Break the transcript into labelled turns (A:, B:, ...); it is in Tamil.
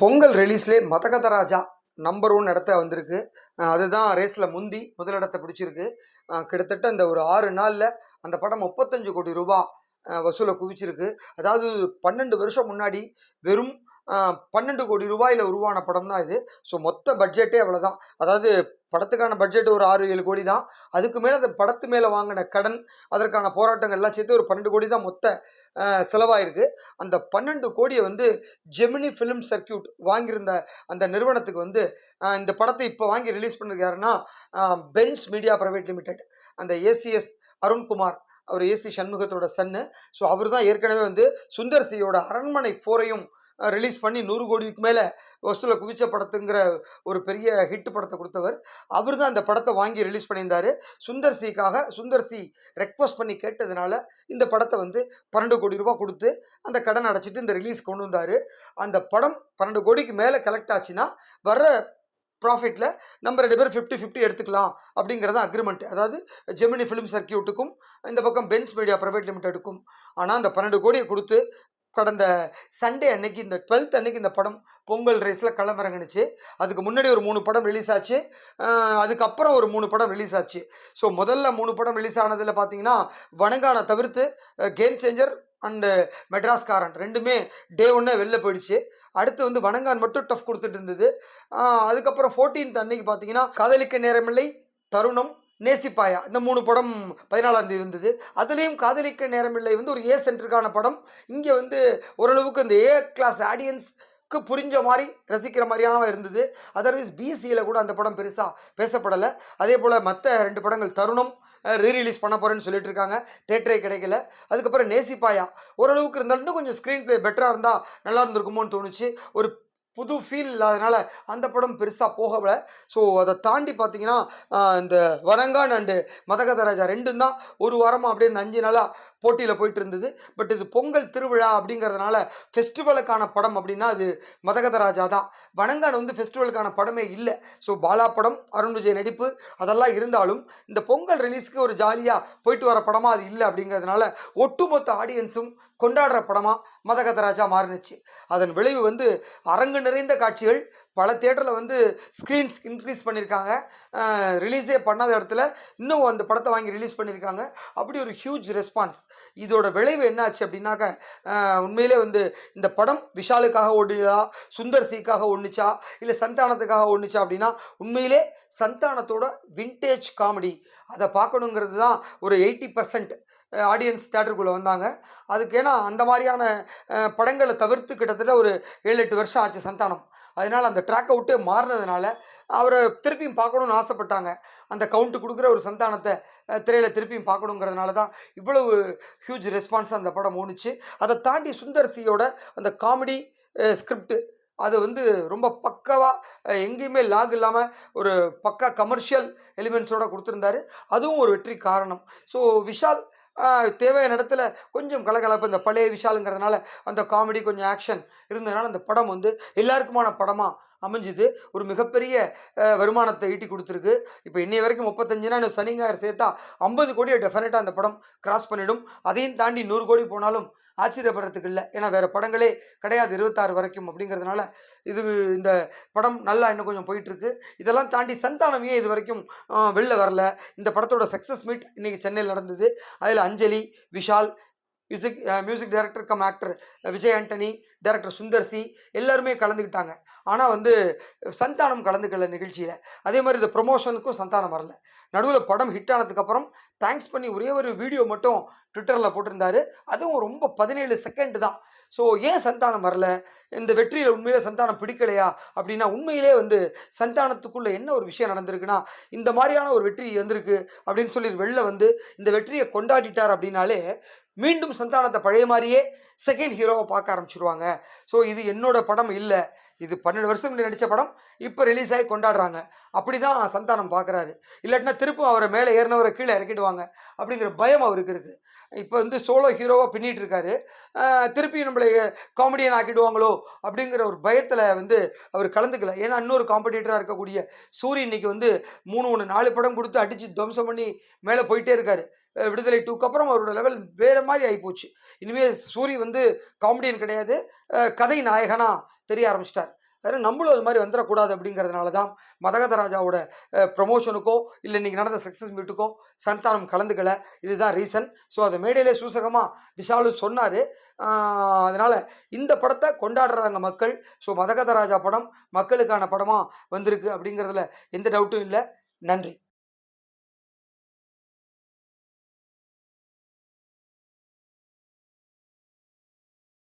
A: பொங்கல் ரிலீஸ்லே மதகத ராஜா நம்பர் ஒன் இடத்த வந்திருக்கு. அதுதான் ரேஸில் முந்தி முதலிடத்தை பிடிச்சிருக்கு. கிட்டத்தட்ட இந்த ஒரு ஆறு நாளில் அந்த படம் முப்பத்தஞ்சு கோடி ரூபா வசூலை குவிச்சிருக்கு. அதாவது பன்னெண்டு வருஷம் முன்னாடி வெறும் பன்னெண்டு கோடி ரூபாயில் உருவான படம் தான் இது. ஸோ மொத்த பட்ஜெட்டே அவ்வளோதான் அதாவது படத்துக்கான பட்ஜெட் ஒரு ஆறு ஏழு கோடி தான். அதுக்கு மேலே அந்த படத்து மேலே வாங்கின கடன் அதற்கான போராட்டங்கள் எல்லாம் சேர்த்து ஒரு பன்னெண்டு கோடி தான் மொத்த செலவாயிருக்கு. அந்த பன்னெண்டு கோடியை வந்து ஜெமினி ஃபிலிம் சர்க்கியூட் வாங்கியிருந்த அந்த நிறுவனத்துக்கு வந்து இந்த படத்தை இப்போ வாங்கி ரிலீஸ் பண்ணிருக்கு யாருன்னா பென்ஸ் மீடியா ப்ரைவேட் லிமிடெட் அந்த ஏசிஎஸ் அருண்குமார். அவர் ஏசி சண்முகத்தோட சன்னு ஸோ அவர் தான் ஏற்கனவே வந்து சுந்தர் சியோட அரண்மனை ஃபோரையும் ரிலீஸ் பண்ணி நூறு கோடிக்கு மேலே வசூலை குவிச்ச படத்துங்கிற ஒரு பெரிய ஹிட் படத்தை கொடுத்தவர். அவர் தான் அந்த படத்தை வாங்கி ரிலீஸ் பண்ணியிருந்தாரு. சுந்தர் சிக்காக சுந்தர் சி ரெக்வஸ்ட் பண்ணி கேட்டதுனால இந்த படத்தை வந்து பன்னெண்டு கோடி ரூபா கொடுத்து அந்த கடன் அடைச்சிட்டு இந்த ரிலீஸ் கொண்டு வந்தார். அந்த படம் பன்னெண்டு கோடிக்கு மேலே கலெக்ட் ஆச்சுன்னா வர ப்ராஃபிட்டில் நம்ம ரெண்டு பேரும் ஃபிஃப்டி ஃபிஃப்டி எடுத்துக்கலாம் அப்படிங்கிறது அக்ரிமெண்ட் அதாவது ஜெமினி ஃபிலிம் சர்க்கியூட்டுக்கும் இந்த பக்கம் பென்ஸ் மீடியா ப்ரைவேட் லிமிடெடுக்கும் ஆனால் அந்த பன்னெண்டு கோடியை கொடுத்து கடந்த சண்டே அன்னைக்கு இந்த டுவெல்த் அன்னைக்கு இந்த படம் பொங்கல் ரேஸில் களமிறங்குனுச்சு அதுக்கு முன்னாடி ஒரு மூணு படம் ரிலீஸ் ஆச்சு. அதுக்கப்புறம் ஒரு மூணு படம் ரிலீஸ் ஆச்சு. ஸோ முதல்ல மூணு படம் ரிலீஸ் ஆனதில் பார்த்தீங்கன்னா வணங்கான தவிர்த்து கேம் சேஞ்சர் அண்டு மெட்ராஸ்காரன் ரெண்டுமே டே ஒன்னே வெளில போயிடுச்சு. அடுத்து வந்து வணங்கான் மட்டும் டஃப் கொடுத்துட்டு இருந்தது. அதுக்கப்புறம் ஃபோர்டீன்த் அன்னைக்கு பார்த்தீங்கன்னா காதலிக்க நேரமில்லை தருணம் நேசிப்பாயா? இந்த மூணு படம் பதினாலாம் தேதி வந்தது. அதுலேயும் காதலிக்க நேரமில்லை வந்து ஒரு ஏ சென்டருக்கான படம். இங்கே வந்து ஓரளவுக்கு இந்த ஏ கிளாஸ் ஆடியன்ஸ்க்கு புரிஞ்ச மாதிரி ரசிக்கிற மாதிரியான இருந்தது. அதர்வைஸ் பிசியில் கூட அந்த படம் பெருசாக பேசப்படலை. அதே போல் மற்ற ரெண்டு படங்கள் தருணம் ரீ ரிலீஸ் பண்ண போகிறேன்னு சொல்லிட்டு இருக்காங்க. தேட்டரே கிடைக்கல. அதுக்கப்புறம் நேசிப்பாயா? ஓரளவுக்கு இருந்தாலும் கொஞ்சம் ஸ்க்ரீன் ப்ளே பெட்டராக இருந்தால் நல்லா இருந்திருக்குமோன்னு தோணுச்சு. ஒரு புது ஃபீல் இல்லாதனால அந்த படம் பெருசாக போகலை. ஸோ அதை தாண்டி பார்த்தீங்கன்னா இந்த வரங்கான் அண்டு மதகதராஜா ரெண்டும் தான் ஒரு வாரமாக அப்படியே இந்த அஞ்சு நாளாக போட்டியில் போயிட்டு இருந்தது. பட் இது பொங்கல் திருவிழா அப்படிங்கிறதுனால ஃபெஸ்டிவலுக்கான படம் அப்படின்னா அது மதகதராஜா தான். வனங்கான் வந்து ஃபெஸ்டிவலுக்கான படமே இல்லை. ஸோ பாலா படம் அருண் விஜய் நடிப்பு அதெல்லாம் இருந்தாலும் இந்த பொங்கல் ரிலீஸ்க்கு ஒரு ஜாலியாக போயிட்டு வர படமாக அது இல்லை அப்படிங்கிறதுனால ஒட்டுமொத்த ஆடியன்ஸும் கொண்டாடுற படமாக மதகதராஜா மாறினுச்சு. அதன் விளைவு வந்து அரங்கு நிறைந்த காட்சிகள் பல தேட்டரில் வந்து ஸ்க்ரீன்ஸ் இன்க்ரீஸ் பண்ணியிருக்காங்க. ரிலீஸே பண்ணாத இடத்துல இன்னும் அந்த படத்தை வாங்கி ரிலீஸ் பண்ணியிருக்காங்க. அப்படி ஒரு ஹியூஜ் ரெஸ்பான்ஸ் இதோட விளைவு என்னாச்சு அப்படின்னாக்க உண்மையிலே வந்து இந்த படம் விஷாலுக்காக ஓடுதா சுந்தர் சிக்காக ஒன்றுச்சா இல்லை சந்தானத்துக்காக ஒன்றுச்சா அப்படின்னா உண்மையிலே சந்தானத்தோட வின்டேஜ் காமெடி அதை பார்க்கணுங்கிறது தான் ஒரு எயிட்டி பர்சன்ட் ஆடியன்ஸ் தேட்டருக்குள்ளே வந்தாங்க. அதுக்கு ஏன்னா அந்த மாதிரியான படங்களை தவிர்த்து கிட்டத்தட்ட ஒரு ஏழு எட்டு வருஷம் ஆச்சு சந்தானம். அதனால் அந்த ட்ராக்கை விட்டு மாறினதுனால அவரை திருப்பியும் பார்க்கணுன்னு ஆசைப்பட்டாங்க. அந்த கவுண்ட்டு கொடுக்குற ஒரு சந்தானத்தை திரையில் திருப்பியும் பார்க்கணுங்கிறதுனால தான் இவ்வளவு ஹியூஜ் ரெஸ்பான்ஸ் அந்த படம் ஓணுச்சு. அதை தாண்டி சுந்தர் சியோட அந்த காமெடி ஸ்கிரிப்ட் அது வந்து ரொம்ப பக்காவாக எங்கேயுமே லாக் இல்லாமல் ஒரு பக்கா கமர்ஷியல் எலிமெண்ட்ஸோட கொடுத்துருந்தாரு. அதுவும் ஒரு வெற்றி காரணம். ஸோ விஷால் தேவையான இடத்துல கொஞ்சம் கலகலப்பு இந்த பழைய விஷாலுங்கிறதுனால அந்த காமெடி கொஞ்சம் ஆக்ஷன் இருந்ததுனால அந்த படம் வந்து எல்லாருக்குமான படமாக அமைஞ்சுது. ஒரு மிகப்பெரிய வருமானத்தை ஈட்டி கொடுத்துருக்கு. இப்போ இன்னைய வரைக்கும் முப்பத்தஞ்சுனா இன்னும் சனி ஞாயிறு சேர்த்தா ஐம்பது கோடியை டெஃபினட்டாக அந்த படம் கிராஸ் பண்ணிடும். அதையும் தாண்டி நூறு கோடி போனாலும் ஆச்சரியப்படுறதுக்கு இல்லை. ஏன்னா வேறு படங்களே கிடையாது இருபத்தாறு வரைக்கும் அப்படிங்கிறதுனால இது இந்த படம் நல்லா இன்னும் கொஞ்சம் போயிட்டுருக்கு. இதெல்லாம் தாண்டி சந்தானமே இது வரைக்கும் வெளில வரல? இந்த படத்தோட சக்ஸஸ் மீட் இன்றைக்கி சென்னையில் நடந்தது. அதில் Anjali Vishal music music director cum actor Vijay Antony director Sundar C எல்லாருமே கலந்துக்கிட்டாங்க. ஆனால் வந்து சந்தானம் கலந்துக்கல நிகழ்ச்சியில். அதே மாதிரி இந்த ப்ரொமோஷனுக்கும் சந்தானம் வரல. நடுவில் படம் ஹிட் ஆனதுக்கப்புறம் தேங்க்ஸ் பண்ணி ஒரே ஒரு வீடியோ மட்டும் ட்விட்டரில் போட்டிருந்தாரு. அதுவும் ரொம்ப பதினேழு செகண்ட் தான். ஸோ ஏன் சந்தானம் வரல? இந்த வெற்றியில் உண்மையிலே சந்தானம் பிடிக்கலையா? அப்படின்னா உண்மையிலே வந்து சந்தானத்துக்குள்ளே என்ன ஒரு விஷயம் நடந்திருக்குன்னா இந்த மாதிரியான ஒரு வெற்றி வந்திருக்கு அப்படின்னு சொல்லி வெளில வந்து இந்த வெற்றியை கொண்டாடிட்டார் அப்படின்னாலே மீண்டும் சந்தானத்தை பழைய மாதிரியே செகண்ட் ஹீரோவை பார்க்க ஆரம்பிச்சிருவாங்க. ஸோ இது என்னோட படம் இல்லை. இது பன்னெண்டு வருஷம் நடித்த படம். இப்போ ரிலீஸ் ஆகி கொண்டாடுறாங்க. அப்படி தான் சந்தானம் பார்க்குறாரு இல்லாட்டினா திருப்பும் அவரை மேலே ஏறினவரை கீழே இறக்கிடுவாங்க. அப்படிங்கிற பயம் அவருக்கு இருக்குது இப்போ வந்து சோலோ ஹீரோவாக பின்னிட்டு இருக்காரு. திருப்பி நம்மளை காமெடியன் ஆக்கிடுவாங்களோ அப்படிங்கிற ஒரு பயத்தில் வந்து அவர் கலந்துக்கல. ஏன்னா இன்னொரு காம்படிட்டராக இருக்கக்கூடிய சூரி இன்னைக்கு வந்து மூணு ஒன்று நாலு படம் கொடுத்து அடித்து துவம்சம் பண்ணி மேலே போயிட்டே இருக்காரு. விடுதலை டூக்கு அப்புறம் அவரோட லெவல் வேறு மாதிரி ஆகிப்போச்சு இனிமேல் சூரிய வந்து காமெடியன் கிடையாது. கதை நாயகனா தெரிய ஆரம்பிச்சிட்டார். அதனால் நம்மளும் அது மாதிரி வந்துடக்கூடாது அப்படிங்கிறதுனால தான் மதகத ராஜாவோட இல்லை இன்றைக்கி நடந்த சக்ஸஸ் மீட்டுக்கோ சந்தானம் கலந்துக்கல. இதுதான் ரீசன் ஸோ அதை மேடையிலே சூசகமாக விஷாலு சொன்னார். அதனால் இந்த படத்தை கொண்டாடுறாங்க மக்கள். ஸோ மதகத ராஜா படம் மக்களுக்கான படமாக வந்திருக்கு அப்படிங்கிறதுல எந்த டவுட்டும் இல்லை. நன்றி.